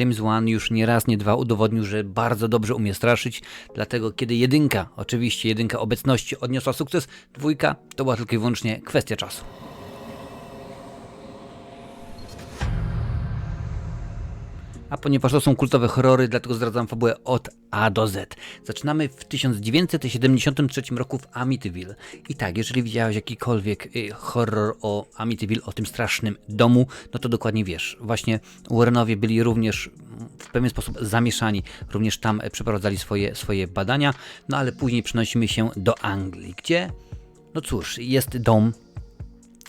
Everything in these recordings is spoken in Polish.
James Wan już nie raz, nie dwa udowodnił, że bardzo dobrze umie straszyć, dlatego kiedy jedynka, oczywiście jedynka obecności odniosła sukces, dwójka to była tylko i wyłącznie kwestia czasu. A ponieważ to są kultowe horrory, dlatego zdradzam fabułę od A do Z. Zaczynamy w 1973 roku w Amityville. I tak, jeżeli widziałeś jakikolwiek y, horror o Amityville, o tym strasznym domu, no to dokładnie wiesz. Właśnie Warrenowie byli również mm, w pewien sposób zamieszani, również tam e, przeprowadzali swoje, swoje badania, no ale później przenosimy się do Anglii, gdzie, no cóż, jest dom,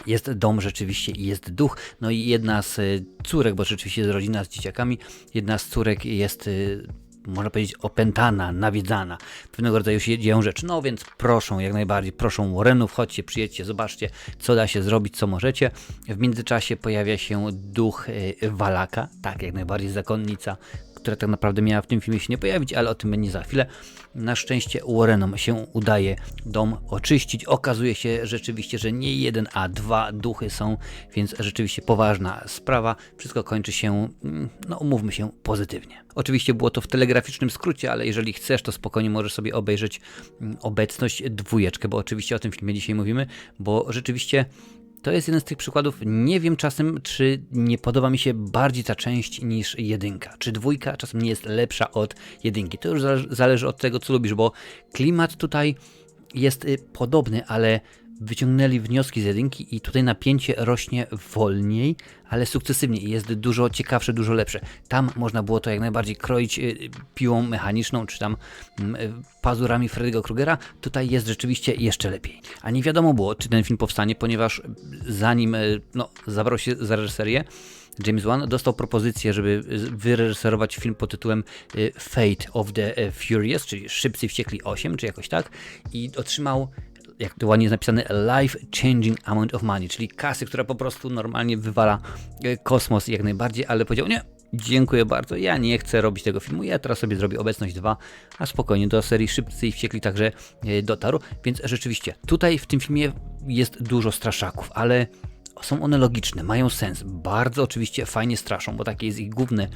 jest dom rzeczywiście i jest duch. No i jedna z y, córek, bo rzeczywiście jest rodzina z dzieciakami, jedna z córek jest, y, można powiedzieć, opętana, nawiedzana. Pewnego rodzaju się dzieją rzeczy. No więc proszą, jak najbardziej, proszą Warrenów, chodźcie, przyjedźcie, zobaczcie, co da się zrobić, co możecie. W międzyczasie pojawia się duch y, Walaka, tak, jak najbardziej zakonnica, która tak naprawdę miała w tym filmie się nie pojawić, ale o tym będzie za chwilę. Na szczęście Warrenom się udaje dom oczyścić. Okazuje się rzeczywiście, że nie jeden, a dwa duchy są, więc rzeczywiście poważna sprawa. Wszystko kończy się, mm, no umówmy się, pozytywnie. Oczywiście było to w telegraficznym skrócie, ale jeżeli chcesz, to spokojnie możesz sobie obejrzeć mm, obecność dwójeczkę, bo oczywiście o tym filmie dzisiaj mówimy, bo rzeczywiście to jest jeden z tych przykładów. Nie wiem czasem, czy nie podoba mi się bardziej ta część niż jedynka. Czy dwójka czasem nie jest lepsza od jedynki. To już zale- zależy od tego, co lubisz, bo klimat tutaj jest y, podobny, ale wyciągnęli wnioski z jedynki i tutaj napięcie rośnie wolniej, ale sukcesywnie jest dużo ciekawsze, dużo lepsze. Tam można było to jak najbardziej kroić y, piłą mechaniczną, czy tam mm, y, pazurami Freddy'ego Krugera. Tutaj jest rzeczywiście jeszcze lepiej. A nie wiadomo było, czy ten film powstanie, ponieważ zanim y, no, zabrał się za reżyserię, James Wan dostał propozycję, żeby wyreżyserować film pod tytułem Fate of the Furious, czyli Szybcy Wściekli 8, czy jakoś tak, i otrzymał jak to ładnie jest napisane, life changing amount of money, czyli kasy, która po prostu normalnie wywala e, kosmos jak najbardziej, ale powiedział, nie, dziękuję bardzo, ja nie chcę robić tego filmu, ja teraz sobie zrobię obecność 2, a spokojnie do serii Szybcy i Wściekli także e, dotarł, więc rzeczywiście tutaj w tym filmie jest dużo straszaków, ale są one logiczne, mają sens, bardzo oczywiście fajnie straszą, bo takie jest ich główne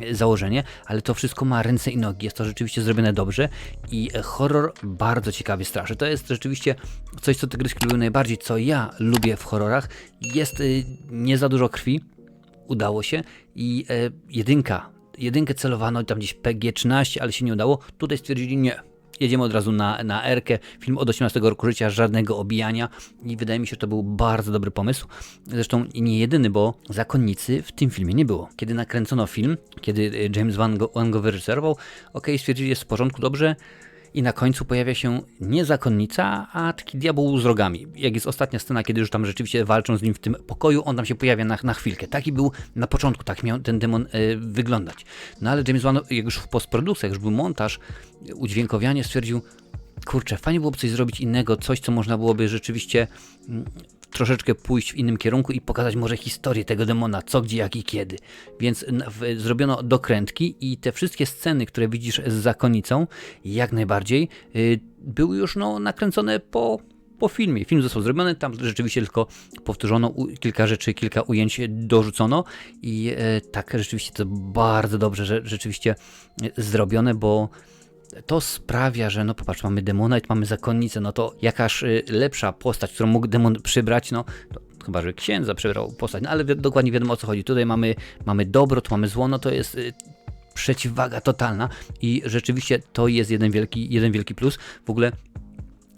e, założenie, ale to wszystko ma ręce i nogi, jest to rzeczywiście zrobione dobrze i e, horror bardzo ciekawie straszy. To jest rzeczywiście coś, co te gry lubią najbardziej, co ja lubię w horrorach. Jest y, nie za dużo krwi, udało się i e, jedynka, jedynkę celowano tam gdzieś PG-13, ale się nie udało. Tutaj stwierdzili nie, Jedziemy od razu na, na Erkę. Film od 18 roku życia, żadnego obijania i wydaje mi się, że to był bardzo dobry pomysł. Zresztą nie jedyny, bo zakonnicy w tym filmie nie było. Kiedy nakręcono film, kiedy James Wan go, Wan go wyreżyserował, ok, stwierdzili, jest w porządku, dobrze, i na końcu pojawia się nie zakonnica, a taki diabeł z rogami. Jak jest ostatnia scena, kiedy już tam rzeczywiście walczą z nim w tym pokoju, on tam się pojawia na, na chwilkę. Taki był na początku, tak miał ten demon e, wyglądać. No ale James Wan, jak już w postprodukcji, jak już był montaż, udźwiękowianie, stwierdził, kurczę, fajnie byłoby coś zrobić innego, coś, co można byłoby rzeczywiście mm, troszeczkę pójść w innym kierunku i pokazać może historię tego demona, co, gdzie, jak i kiedy. Więc zrobiono dokrętki i te wszystkie sceny, które widzisz z zakonnicą, jak najbardziej y, były już no, nakręcone po, po filmie. Film został zrobiony, tam rzeczywiście tylko powtórzono kilka rzeczy, kilka ujęć dorzucono i e, tak rzeczywiście to bardzo dobrze, że rzeczywiście e, zrobione, bo to sprawia, że no popatrz, mamy Demonite, mamy zakonnicę, no to jakaż y, lepsza postać, którą mógł demon przybrać, no chyba, że księdza przybrał postać, no ale wi- dokładnie wiadomo o co chodzi. Tutaj mamy, mamy dobro, tu mamy zło, no to jest y, przeciwwaga totalna i rzeczywiście to jest jeden wielki, jeden wielki plus. W ogóle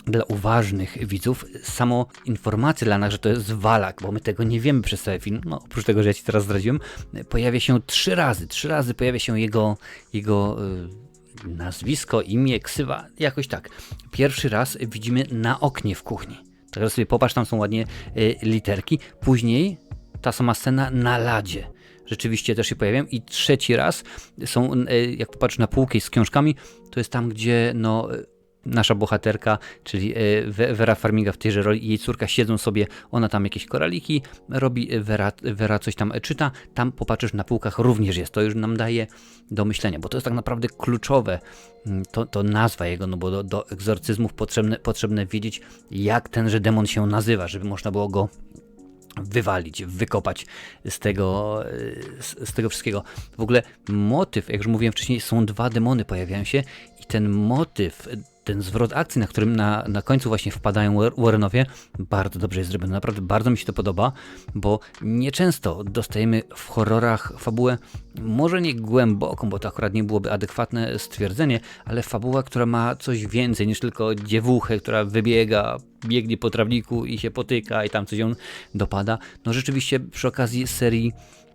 dla uważnych widzów samo informacja dla nas, że to jest Walak, bo my tego nie wiemy przez cały film, no oprócz tego, że ja Ci teraz zdradziłem, pojawia się trzy razy, trzy razy pojawia się jego, jego y, nazwisko, imię, ksywa, jakoś tak. Pierwszy raz widzimy na oknie w kuchni. Teraz sobie popatrz, tam są ładnie y, literki. Później ta sama scena na ladzie. Rzeczywiście też się pojawiają. I trzeci raz są, y, jak popatrz na półkę z książkami, to jest tam, gdzie no, nasza bohaterka, czyli e, Vera Farmiga w tejże roli jej córka siedzą sobie, ona tam jakieś koraliki robi, e, Vera, Vera coś tam e, czyta, tam popatrzysz na półkach również jest, to już nam daje do myślenia, bo to jest tak naprawdę kluczowe, mm, to, to nazwa jego, no bo do, do egzorcyzmów potrzebne, potrzebne wiedzieć, jak tenże demon się nazywa, żeby można było go wywalić, wykopać z tego, z, z tego wszystkiego. W ogóle motyw, jak już mówiłem wcześniej, są dwa demony pojawiają się i ten motyw, ten zwrot akcji, na którym na, na końcu właśnie wpadają War- Warrenowie, bardzo dobrze jest zrobione. Naprawdę bardzo mi się to podoba, bo nieczęsto dostajemy w horrorach fabułę, może nie głęboką, bo to akurat nie byłoby adekwatne stwierdzenie, ale fabuła, która ma coś więcej niż tylko dziewuchę, która wybiega, biegnie po trawniku i się potyka i tam coś ją dopada. No rzeczywiście przy okazji serii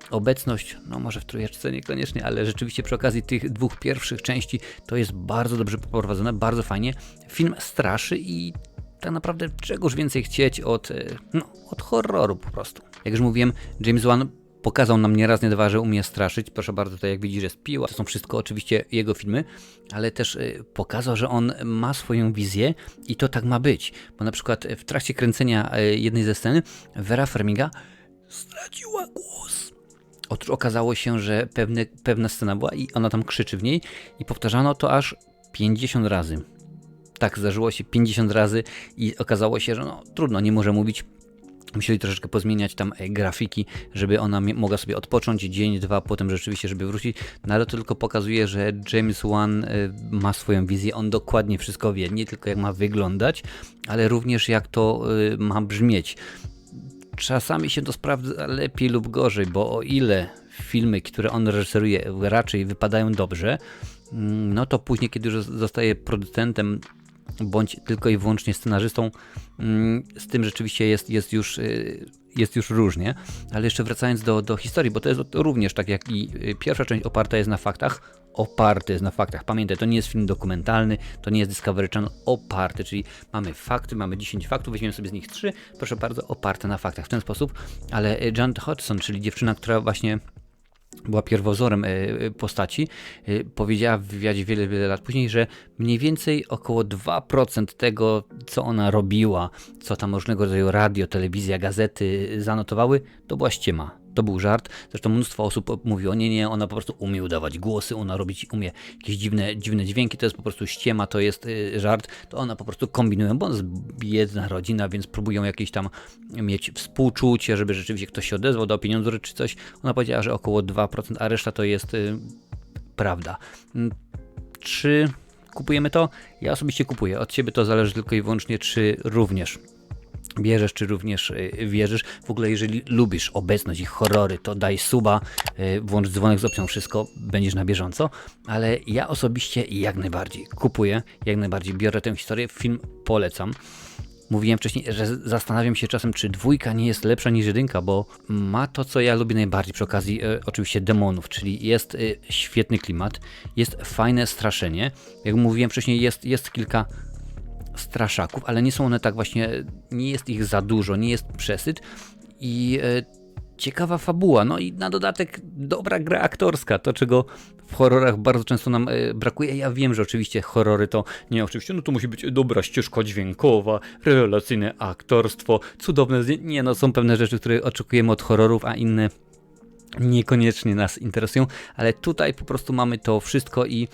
obecność, no może w trójeczce niekoniecznie, ale rzeczywiście przy okazji tych dwóch pierwszych części to jest bardzo dobrze poprowadzone, bardzo fajnie. Film straszy i tak naprawdę czegoś więcej chcieć od, e, no, od horroru po prostu. Jak już mówiłem, James Wan pokazał nam nieraz, nie dwa, że umie straszyć. Proszę bardzo, tutaj jak widzisz jest piła. To są wszystko oczywiście jego filmy, ale też y, pokazał, że on ma swoją wizję i to tak ma być. Bo na przykład w trakcie kręcenia y, jednej ze scen Vera Farmiga straciła głos. Otóż okazało się, że pewne, pewna scena była i ona tam krzyczy w niej i powtarzano to aż 50 razy. Tak, zdarzyło się 50 razy i okazało się, że no trudno, nie może mówić. Musieli troszeczkę pozmieniać tam e, grafiki, żeby ona mogła sobie odpocząć dzień, dwa, potem rzeczywiście, żeby wrócić. No ale to tylko pokazuje, że James Wan e, ma swoją wizję, on dokładnie wszystko wie, nie tylko jak ma wyglądać, ale również jak to e, ma brzmieć czasami się to sprawdza lepiej lub gorzej, bo o ile filmy, które on reżyseruje, raczej wypadają dobrze, mm, no to później, kiedy już zostaje producentem bądź tylko i wyłącznie scenarzystą, mm, z tym rzeczywiście jest, jest już. y, Jest już różnie, ale jeszcze wracając do, do historii, bo to jest również tak jak i y, pierwsza część oparta jest na faktach, oparty jest na faktach. Pamiętaj, to nie jest film dokumentalny, to nie jest Discovery Channel, oparty, czyli mamy fakty, mamy 10 faktów, weźmiemy sobie z nich 3, proszę bardzo, oparte na faktach w ten sposób, ale y, Jan Hodgson, czyli dziewczyna, która właśnie była pierwowzorem e, postaci, e, powiedziała w wywiadzie wiele, wiele lat później, że mniej więcej około 2% tego, co ona robiła, co tam różnego rodzaju radio, telewizja, gazety zanotowały, to była ściema. To był żart. Zresztą mnóstwo osób mówiło, nie, nie, ona po prostu umie udawać głosy, ona robić, umie jakieś dziwne, dziwne dźwięki, to jest po prostu ściema, to jest y, żart, to ona po prostu kombinują, bo ona jest biedna rodzina, więc próbują jakieś tam mieć współczucie, żeby rzeczywiście ktoś się odezwał, dał pieniądze czy coś. Ona powiedziała, że około 2%, a reszta to jest y, prawda. Mm, Czy kupujemy to? Ja osobiście kupuję. Od ciebie to zależy tylko i wyłącznie, czy również bierzesz, czy również y, wierzysz. W ogóle, jeżeli lubisz obecność i horrory, to daj suba, y, włącz dzwonek z opcją wszystko, będziesz na bieżąco. Ale ja osobiście jak najbardziej kupuję, jak najbardziej biorę tę historię, film polecam. Mówiłem wcześniej, że zastanawiam się czasem, czy dwójka nie jest lepsza niż jedynka, bo ma to, co ja lubię najbardziej przy okazji e, oczywiście demonów, czyli jest e, świetny klimat, jest fajne straszenie. Jak mówiłem wcześniej, jest, jest kilka straszaków, ale nie są one tak właśnie, nie jest ich za dużo, nie jest przesyt. I e, ciekawa fabuła, no i na dodatek dobra gra aktorska, to czego w horrorach bardzo często nam e, brakuje. Ja wiem, że oczywiście horrory to nie oczywiście, no to musi być dobra ścieżka dźwiękowa, rewelacyjne aktorstwo, cudowne zdjęcia, nie no są pewne rzeczy, które oczekujemy od horrorów, a inne niekoniecznie nas interesują, ale tutaj po prostu mamy to wszystko i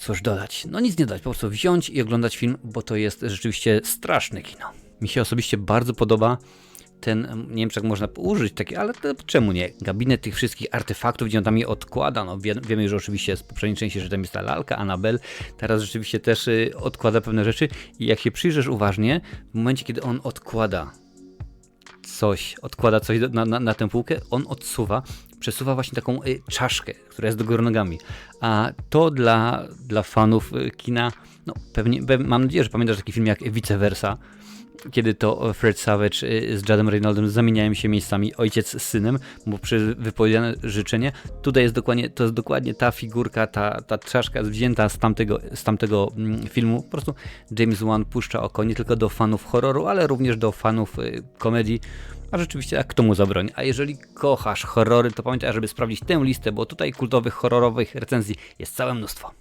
cóż dodać? No nic nie dodać, po prostu wziąć i oglądać film, bo to jest rzeczywiście straszne kino. Mi się osobiście bardzo podoba ten, nie wiem czy jak można użyć taki, ale to czemu nie? Gabinet tych wszystkich artefaktów, gdzie on tam je odkłada, no wie, wiemy już oczywiście z poprzedniej części, że tam jest ta lalka, Anabel, teraz rzeczywiście też y, odkłada pewne rzeczy i jak się przyjrzysz uważnie, w momencie kiedy on odkłada coś, odkłada coś na, na, na tę półkę, on odsuwa, przesuwa właśnie taką y, czaszkę, która jest do góry nogami. A to dla, dla fanów y, kina, no pewnie, pe, mam nadzieję, że pamiętasz taki film jak Vice Versa, kiedy to Fred Savage y, z Jadem Reynaldem zamieniają się miejscami ojciec z synem, bo przez wypowiedziane życzenie, tutaj jest dokładnie, to jest dokładnie ta figurka, ta, ta czaszka wzięta z tamtego, z tamtego mm, filmu. Po prostu James Wan puszcza oko nie tylko do fanów horroru, ale również do fanów y, komedii. A rzeczywiście, a kto mu zabroni? A jeżeli kochasz horrory, to pamiętaj, żeby sprawdzić tę listę, bo tutaj kultowych, horrorowych recenzji jest całe mnóstwo.